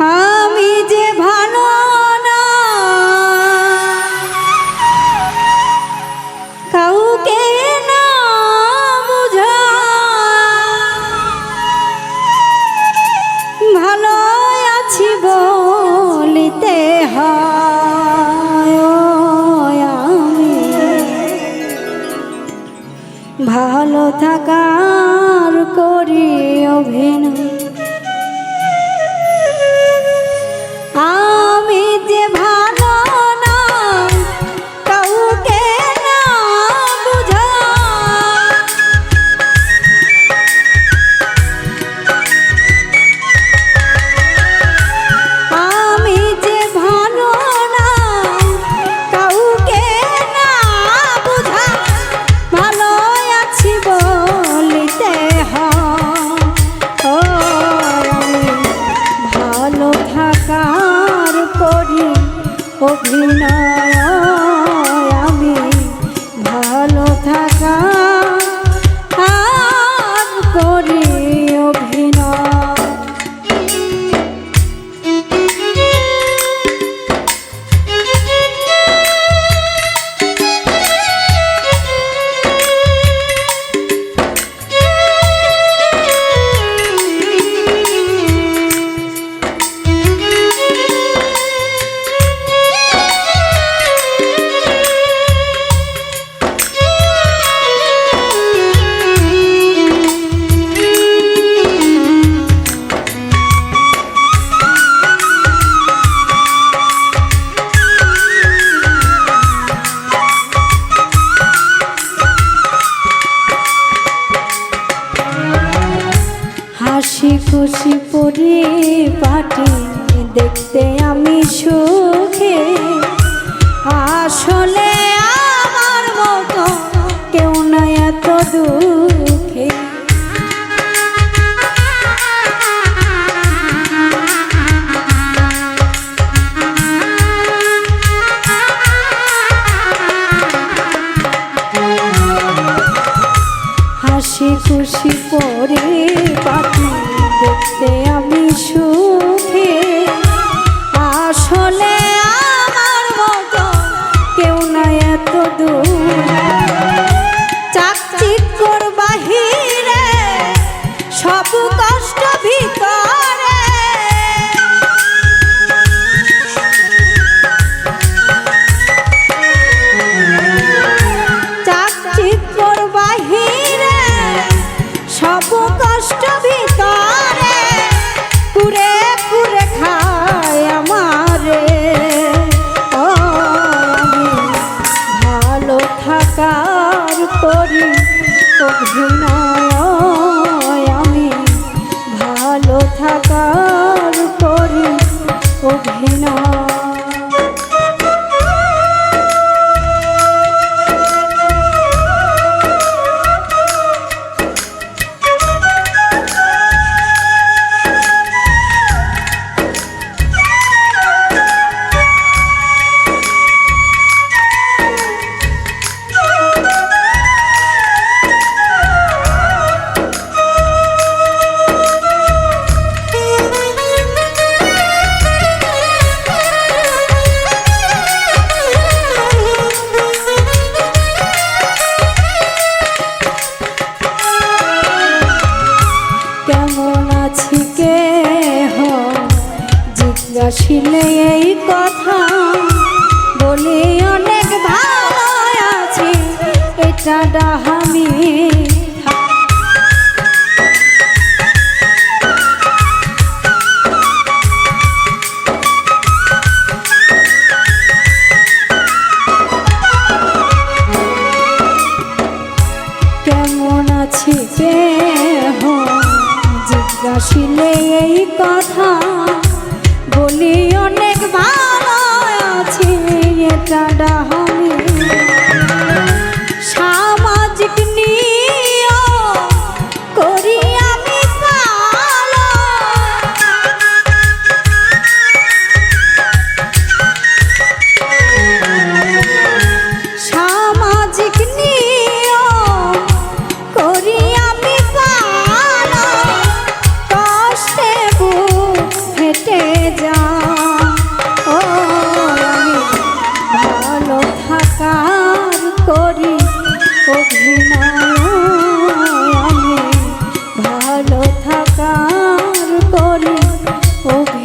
আমি যে ভালো না কাউকে না ভালো আমি। ভালো থাকার করি অভিনয়। অভিনয়। শশী পরে পাখি দেখতে Oh, the blue night. আসিলে এই কথা। বলে অনেক ভালো আছে এটা ডাহামি। হ্যাঁ, জিজ্ঞাসিলে এই কথা। dada ho অভিনয়